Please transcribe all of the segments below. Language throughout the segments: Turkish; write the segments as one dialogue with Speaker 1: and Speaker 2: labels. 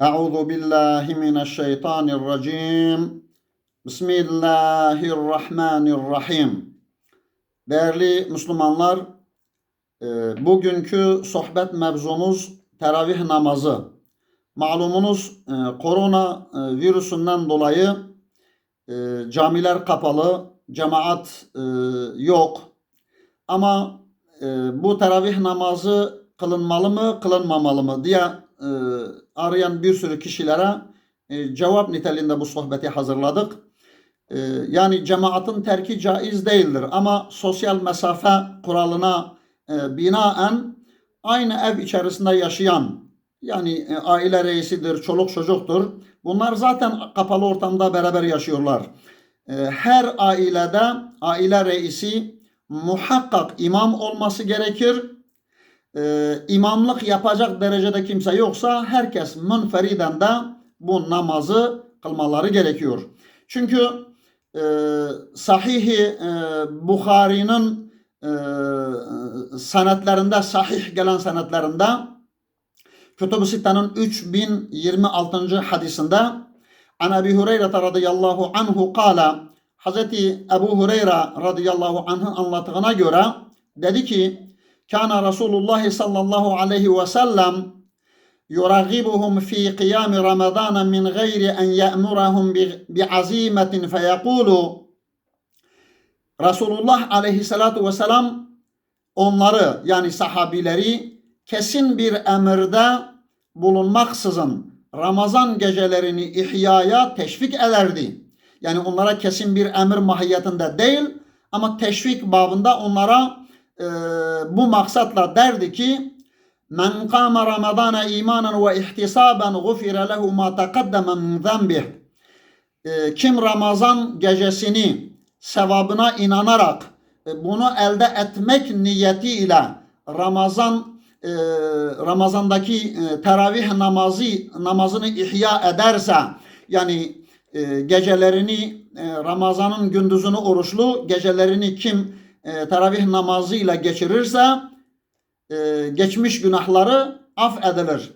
Speaker 1: Euzu billahi mineşşeytanirracim. Bismillahirrahmanirrahim. Değerli Müslümanlar, e, bugünkü sohbet mevzumuz teravih namazı. Malumunuz e, korona e, virüsünden dolayı camiler kapalı, cemaat yok. Ama bu teravih namazı kılınmalı mı, kılınmamalı mı diye arayan bir sürü kişilere cevap niteliğinde bu sohbeti hazırladık. Yani cemaatin terki caiz değildir ama sosyal mesafe kuralına binaen aynı ev içerisinde yaşayan yani aile reisidir, çoluk çocuktur. Bunlar zaten kapalı ortamda beraber yaşıyorlar. Her ailede aile reisi muhakkak imam olması gerekir e, imamlık yapacak derecede kimse yoksa herkes münferiden de bu namazı kılmaları gerekiyor. Çünkü e, Sahih-i e, Bukhari'nin e, senetlerinde, sahih gelen senetlerinde Kütüb-ü Sitte'nin 3026. hadisinde An Ebi Hureyre radıyallahu anhu kala Hazreti Ebu Hureyre radıyallahu anh'ın anlattığına göre dedi ki Kana Resulullah sallallahu aleyhi ve sellem yuragibuhum fi kıyam Ramazan min gayri en ye'murahum bi'azimetin feyekulu Resulullah aleyhissalatu vesselam onları yani sahabileri kesin bir emirde bulunmaksızın Ramazan gecelerini ihyaya teşvik ederdi. Yani onlara kesin bir emir mahiyetinde değil ama teşvik babında onlara e, bu maksatla derdi ki Men kâme Ramazana imanen ve ihtisaben gufire lehu ma taqaddeme min zembih. E, kim Ramazan gecesini sevabına inanarak e, bunu elde etmek niyetiyle Ramazan e, Ramazandaki e, teravih namazı namazını ihya ederse yani gecelerini Ramazan'ın gündüzünü oruçlu gecelerini kim e, teravih namazıyla geçirirse e, geçmiş günahları af edilir.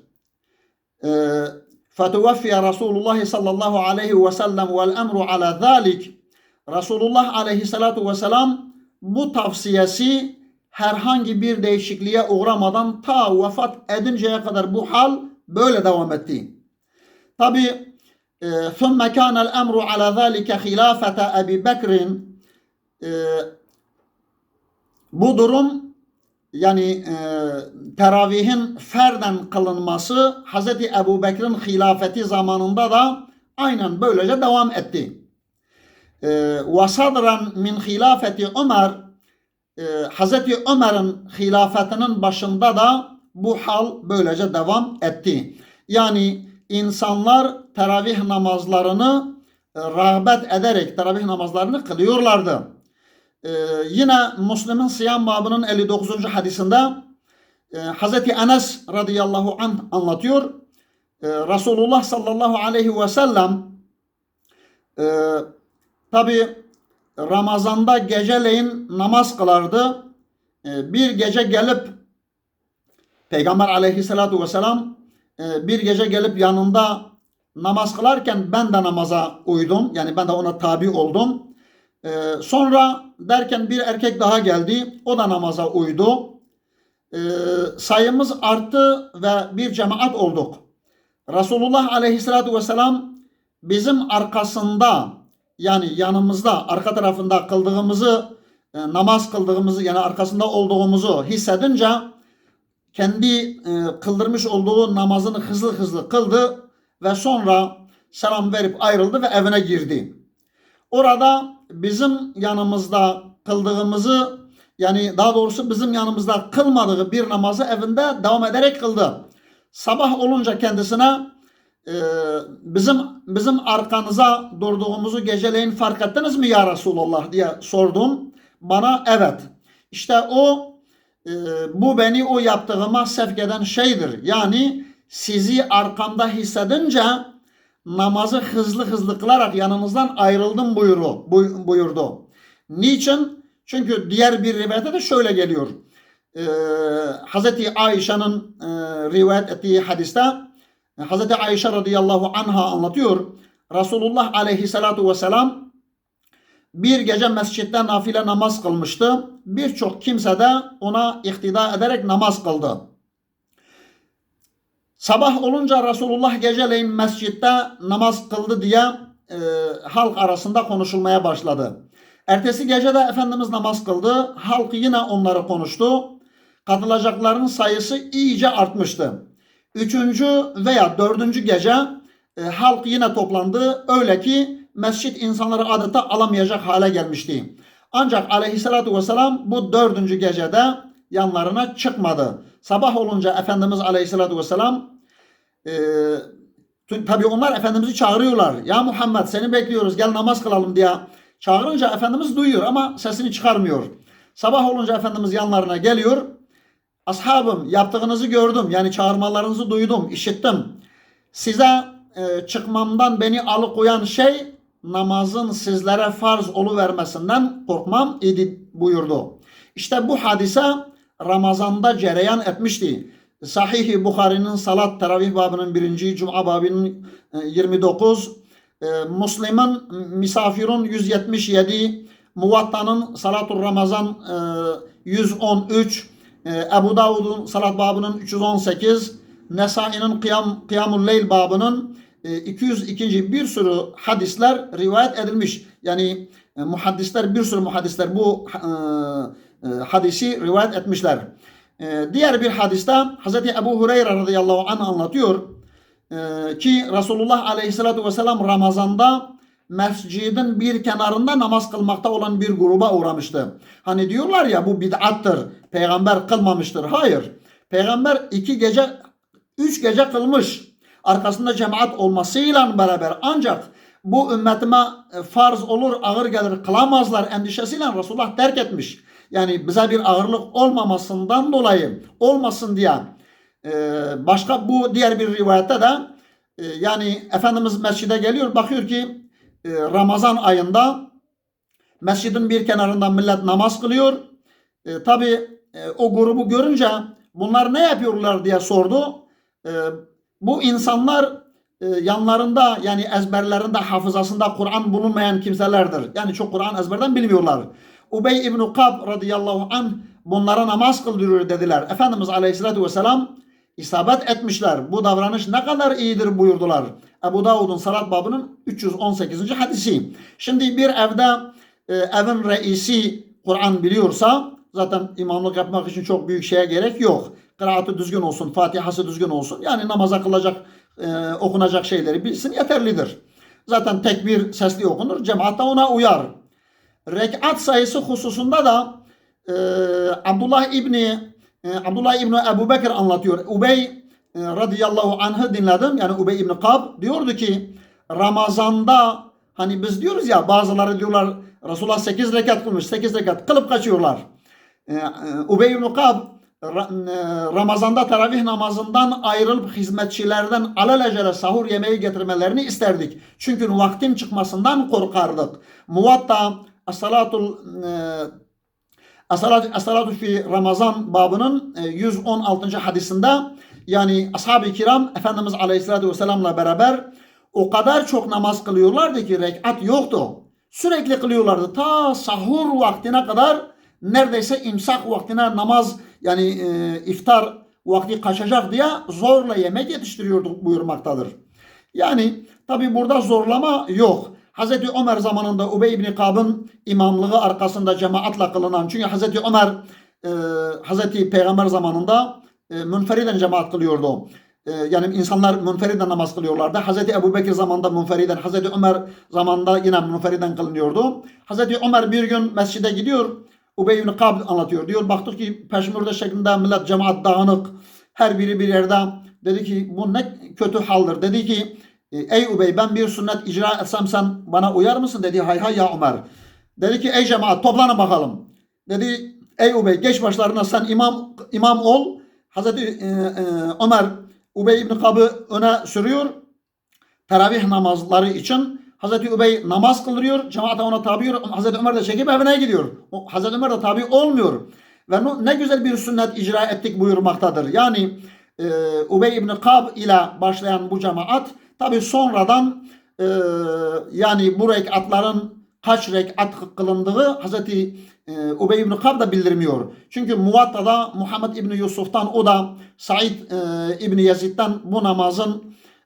Speaker 1: E, Fetuvaffiye Resulullah sallallahu aleyhi ve sellem vel emru ala zalik. Resulullah aleyhissalatu vesselam bu tavsiyesi herhangi bir değişikliğe uğramadan ta vefat edinceye kadar bu hal böyle devam etti. Tabi ثُمَّ كَانَ الْأَمْرُ عَلَى ذَٰلِكَ خِلَافَةَ أَبِي بَكْرٍ bu durum yani e, teravihin ferden kılınması Hz. Ebu Bekir'in hilafeti zamanında da aynen böylece devam etti. E, ve sadran min hilafeti Ömer e, Hz. Ömer'in hilafetinin başında da bu hal böylece devam etti. Yani insanlar teravih namazlarını e, rağbet ederek teravih namazlarını kılıyorlardı. Ee, yine Müslim'in siyam babının 59. hadisinde e, Hazreti Enes radıyallahu anh anlatıyor. E, Resulullah sallallahu aleyhi ve sellem e, tabi Ramazan'da geceleyin namaz kılardı. E, bir gece gelip Peygamber aleyhissalatu vesselam bir gece gelip yanında namaz kılarken ben de namaza uydum. Yani ben de ona tabi oldum. Ee, sonra derken bir erkek daha geldi. O da namaza uydu. Ee, sayımız arttı ve bir cemaat olduk. Resulullah aleyhissalatü vesselam bizim arkasında yani yanımızda arka tarafında kıldığımızı e, namaz kıldığımızı yani arkasında olduğumuzu hissedince kendi e, kıldırmış olduğu namazını hızlı hızlı kıldı ve sonra selam verip ayrıldı ve evine girdi. Orada bizim yanımızda kıldığımızı yani daha doğrusu bizim yanımızda kılmadığı bir namazı evinde devam ederek kıldı. Sabah olunca kendisine e, bizim bizim arkanıza durduğumuzu geceleyin fark ettiniz mi ya Resulallah diye sordum. Bana evet. İşte o e, bu beni o yaptığıma sevk eden şeydir. Yani sizi arkamda hissedince namazı hızlı hızlı kılarak yanınızdan ayrıldım buyuru, buyurdu. Niçin? Çünkü diğer bir rivayette de şöyle geliyor. Ee, Hazreti Ayşe'nin e, rivayet ettiği hadiste E, Hazreti Ayşe radıyallahu anha anlatıyor. Resulullah aleyhissalatu vesselam bir gece mescitte nafile namaz kılmıştı. Birçok kimse de ona iktida ederek namaz kıldı. Sabah olunca Resulullah geceleyin mescitte namaz kıldı diye e, halk arasında konuşulmaya başladı. Ertesi gece de Efendimiz namaz kıldı. Halk yine onları konuştu. Katılacakların sayısı iyice artmıştı. Üçüncü veya dördüncü gece e, halk yine toplandı. Öyle ki mescit insanları adeta alamayacak hale gelmişti. Ancak aleyhissalatu vesselam bu dördüncü gecede yanlarına çıkmadı. Sabah olunca Efendimiz aleyhissalatu vesselam e, tabi onlar Efendimiz'i çağırıyorlar. Ya Muhammed seni bekliyoruz gel namaz kılalım diye çağırınca Efendimiz duyuyor ama sesini çıkarmıyor. Sabah olunca Efendimiz yanlarına geliyor. Ashabım yaptığınızı gördüm. Yani çağırmalarınızı duydum, işittim. Size e, çıkmamdan beni alıkoyan şey namazın sizlere farz vermesinden korkmam idi buyurdu. İşte bu hadise Ramazan'da cereyan etmişti. Sahih-i Bukhari'nin salat teravih babının birinci, Cuma babının 29, e, Müslim'in misafirun 177, Muvatta'nın salatul Ramazan 113, e, Ebu Davud'un salat babının 318, Nesai'nin kıyam, Kıyamul Leyl babının 202. bir sürü hadisler rivayet edilmiş. Yani e, muhaddisler bir sürü muhaddisler bu e, e, hadisi rivayet etmişler. E, diğer bir hadiste Hz. Ebu Hureyre radıyallahu anh anlatıyor e, ki Resulullah aleyhissalatu vesselam Ramazan'da mescidin bir kenarında namaz kılmakta olan bir gruba uğramıştı. Hani diyorlar ya bu bid'attır. Peygamber kılmamıştır. Hayır. Peygamber iki gece, üç gece kılmış. Arkasında cemaat olmasıyla beraber ancak bu ümmetime farz olur, ağır gelir, kılamazlar endişesiyle Resulullah terk etmiş. Yani bize bir ağırlık olmamasından dolayı olmasın diye e, başka bu diğer bir rivayette de e, yani Efendimiz mescide geliyor bakıyor ki Ramazan ayında mescidin bir kenarında millet namaz kılıyor. E, Tabi o grubu görünce bunlar ne yapıyorlar diye sordu. E, bu insanlar e, yanlarında yani ezberlerinde hafızasında Kur'an bulunmayan kimselerdir. Yani çok Kur'an ezberden bilmiyorlar. Ubey İbn-i Kab radıyallahu anh bunlara namaz kıldırıyor dediler. Efendimiz aleyhissalatü vesselam isabet etmişler. Bu davranış ne kadar iyidir buyurdular. Ebu Davud'un salat babının 318. hadisi. Şimdi bir evde e, evin reisi Kur'an biliyorsa zaten imamlık yapmak için çok büyük şeye gerek yok. Kıraatı düzgün olsun, Fatihası düzgün olsun. Yani namaza kılacak, e, okunacak şeyleri bilsin yeterlidir. Zaten tekbir sesli okunur. Cemaat da ona uyar. Rekat sayısı hususunda da e, Abdullah İbni e, Abdullah İbni Ebu Bekir anlatıyor. Ubey e, radıyallahu anh'ı dinledim. Yani Ubey İbni Kab diyordu ki Ramazan'da hani biz diyoruz ya bazıları diyorlar Resulullah 8 rekat kılmış. 8 rekat kılıp kaçıyorlar. E, e, Ubey İbni Kab e, Ramazan'da teravih namazından ayrılıp hizmetçilerden alelacele sahur yemeği getirmelerini isterdik. Çünkü vaktin çıkmasından korkardık. Muvatta As-salatul As-salatu fi Ramazan babının 116. hadisinde yani ashab-ı kiram Efendimiz Aleyhisselatü Vesselam'la beraber o kadar çok namaz kılıyorlardı ki rekat yoktu. Sürekli kılıyorlardı. Ta sahur vaktine kadar neredeyse imsak vaktine namaz yani e, iftar vakti kaçacak diye zorla yemek yetiştiriyorduk buyurmaktadır. Yani tabi burada zorlama yok. Hazreti Ömer zamanında Ubey ibn Kab'ın imamlığı arkasında cemaatla kılınan çünkü Hazreti Ömer e, Hazreti Peygamber zamanında e, münferiden cemaat kılıyordu. E, yani insanlar münferiden namaz kılıyorlardı. Hazreti Ebu Bekir zamanında münferiden, Hazreti Ömer zamanında yine münferiden kılınıyordu. Hazreti Ömer bir gün mescide gidiyor. Ubey ibn Kab anlatıyor. Diyor baktık ki peşmürde şeklinde millet cemaat dağınık. Her biri bir yerde. Dedi ki bu ne kötü haldir. Dedi ki ey Ubey ben bir sünnet icra etsem sen bana uyar mısın? Dedi hay hay ya Ömer. Dedi ki ey cemaat toplanın bakalım. Dedi ey Ubey geç başlarına sen imam imam ol. Hazreti e, e, Ömer Ubey ibn Kab'ı öne sürüyor. Teravih namazları için Hazreti Ubey namaz kıldırıyor. Cemaat ona tabi Hazreti Ömer de çekip evine gidiyor. O, Hazreti Ömer de tabi olmuyor. Ve ne güzel bir sünnet icra ettik buyurmaktadır. Yani e, Ubey ibn Kab ile başlayan bu cemaat tabi sonradan e, yani bu rekatların kaç rekat kılındığı Hazreti e, Ubey ibn Kab da bildirmiyor. Çünkü Muvatta'da Muhammed ibn Yusuf'tan o da Said e, ibn Yazid'den bu namazın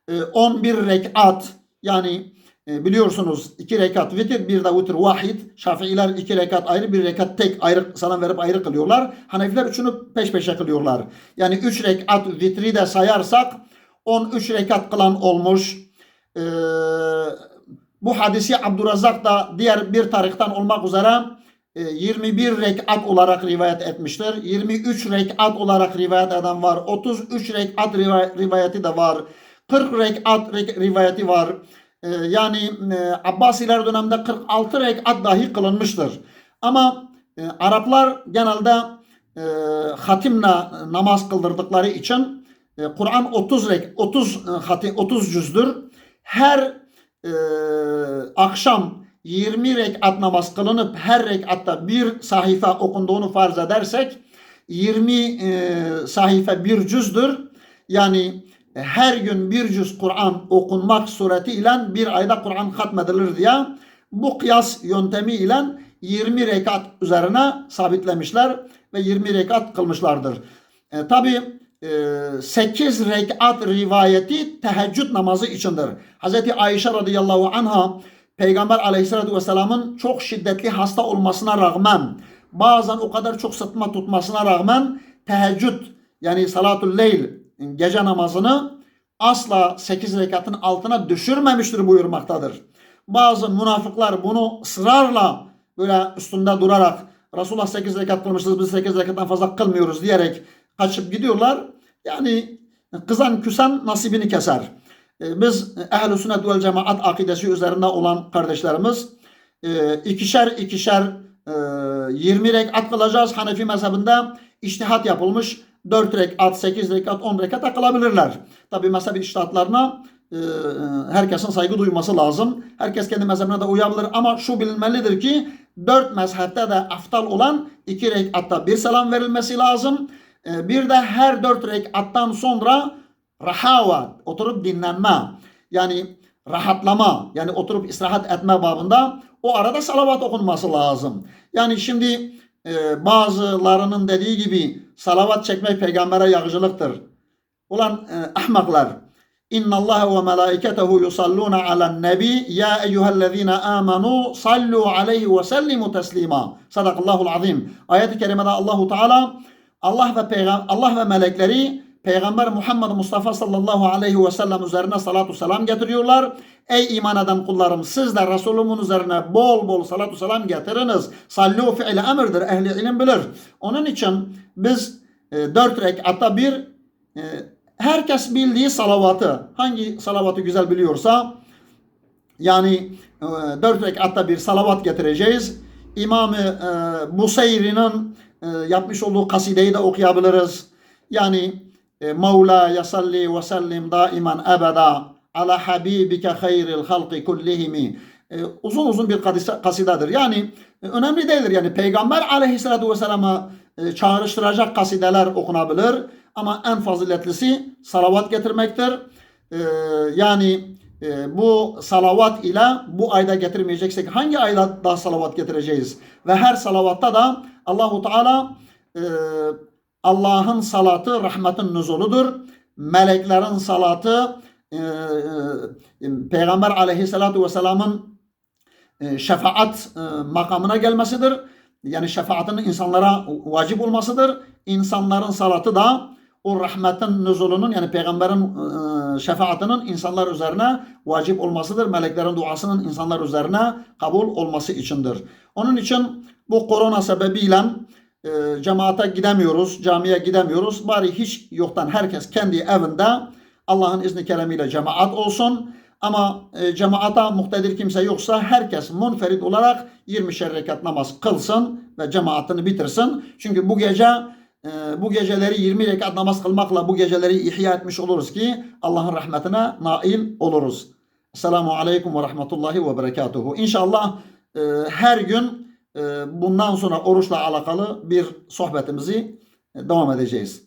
Speaker 1: e, 11 rekat yani e, biliyorsunuz iki rekat vitir bir de vitir vahid. Şafiiler iki rekat ayrı bir rekat tek ayrı salam verip ayrı kılıyorlar. Hanefiler üçünü peş peşe kılıyorlar. Yani üç rekat vitri de sayarsak 13 rekat kılan olmuş. Ee, bu hadisi Abdurrazzak da diğer bir tarihten olmak üzere e, 21 rekat olarak rivayet etmiştir. 23 rekat olarak rivayet eden var. 33 rekat riva- rivayeti de var. 40 rekat re- rivayeti var. Ee, yani e, Abbasiler döneminde 46 rekat dahi kılınmıştır. Ama e, Araplar genelde e, hatimle namaz kıldırdıkları için e, Kur'an 30 rek 30 e, hatim 30 cüzdür. Her e, akşam 20 rekat namaz kılınıp her rekatta bir sahife okunduğunu farz edersek 20 e, sahife bir cüzdür. Yani e, her gün bir cüz Kur'an okunmak suretiyle bir ayda Kur'an hatmedilir diye bu kıyas yöntemiyle 20 rekat üzerine sabitlemişler ve 20 rekat kılmışlardır. E, Tabi 8 rekat rivayeti teheccüd namazı içindir. Hz. Ayşe radıyallahu anha Peygamber aleyhissalatü vesselamın çok şiddetli hasta olmasına rağmen bazen o kadar çok sıtma tutmasına rağmen teheccüd yani salatul leyl gece namazını asla 8 rekatın altına düşürmemiştir buyurmaktadır. Bazı münafıklar bunu ısrarla böyle üstünde durarak Resulullah 8 rekat kılmışız biz 8 rekattan fazla kılmıyoruz diyerek kaçıp gidiyorlar. Yani kızan küsen nasibini keser. Ee, Biz ehl-i sünnet vel cemaat akidesi üzerinde olan kardeşlerimiz e, ikişer ikişer e, 20 rekat kılacağız. Hanefi mezhebinde iştihat yapılmış. 4 rekat, 8 rekat, 10 rekat kılabilirler. Tabi mezhebi iştihatlarına e, herkesin saygı duyması lazım. Herkes kendi mezhebine de uyabilir ama şu bilinmelidir ki 4 mezhepte de aftal olan 2 rekatta bir selam verilmesi lazım. E, bir de her 4 rekattan sonra rahava, oturup dinlenme. Yani rahatlama, yani oturup istirahat etme babında o arada salavat okunması lazım. Yani şimdi e, bazılarının dediği gibi salavat çekmek peygambere yakıcılıktır. Ulan e, ahmaklar. İnna Allah ve melaiketehu yusalluna alen nebi ya eyyühellezine amenu sallu aleyhi ve sellimu teslima. Sadakallahul azim. Ayet-i kerimede Allahu Teala Allah ve peygam Allah ve melekleri Peygamber Muhammed Mustafa sallallahu aleyhi ve sellem üzerine salatu selam getiriyorlar. Ey iman eden kullarım siz de Resulumun üzerine bol bol salatu selam getiriniz. Sallu fiili emirdir. Ehli ilim bilir. Onun için biz e, dört rekatta bir e, herkes bildiği salavatı hangi salavatı güzel biliyorsa yani e, dört rekatta bir salavat getireceğiz. İmam-ı e, Buseyri'nin e, yapmış olduğu kasideyi de okuyabiliriz. Yani e, Mevla yasalli ve sellim daiman ebeda ala habibike hayril halki kullihimi. E, uzun uzun bir kasidedir. Yani e, önemli değildir. Yani Peygamber aleyhissalatu vesselama e, çağrıştıracak kasideler okunabilir. Ama en faziletlisi salavat getirmektir. E, yani e, bu salavat ile bu ayda getirmeyeceksek hangi ayda daha salavat getireceğiz? Ve her salavatta da Allahu Teala e, Allah'ın salatı rahmetin nüzuludur. Meleklerin salatı e, e, Peygamber aleyhissalatu vesselamın şefaat makamına gelmesidir. Yani şefaatinin insanlara vacip olmasıdır. İnsanların salatı da o rahmetin nüzulunun yani peygamberin e, şefaatinin insanlar üzerine vacip olmasıdır. Meleklerin duasının insanlar üzerine kabul olması içindir. Onun için bu korona sebebiyle e, cemaate gidemiyoruz, camiye gidemiyoruz. Bari hiç yoktan herkes kendi evinde Allah'ın izni keremiyle cemaat olsun. Ama e, cemaata muhtedir kimse yoksa herkes munferit olarak 20 rekat namaz kılsın ve cemaatini bitirsin. Çünkü bu gece bu geceleri 20 rekat namaz kılmakla bu geceleri ihya etmiş oluruz ki Allah'ın rahmetine nail oluruz. Selamun Aleyküm ve Rahmetullahi ve Berekatuhu. İnşallah e, her gün e, bundan sonra oruçla alakalı bir sohbetimizi e, devam edeceğiz.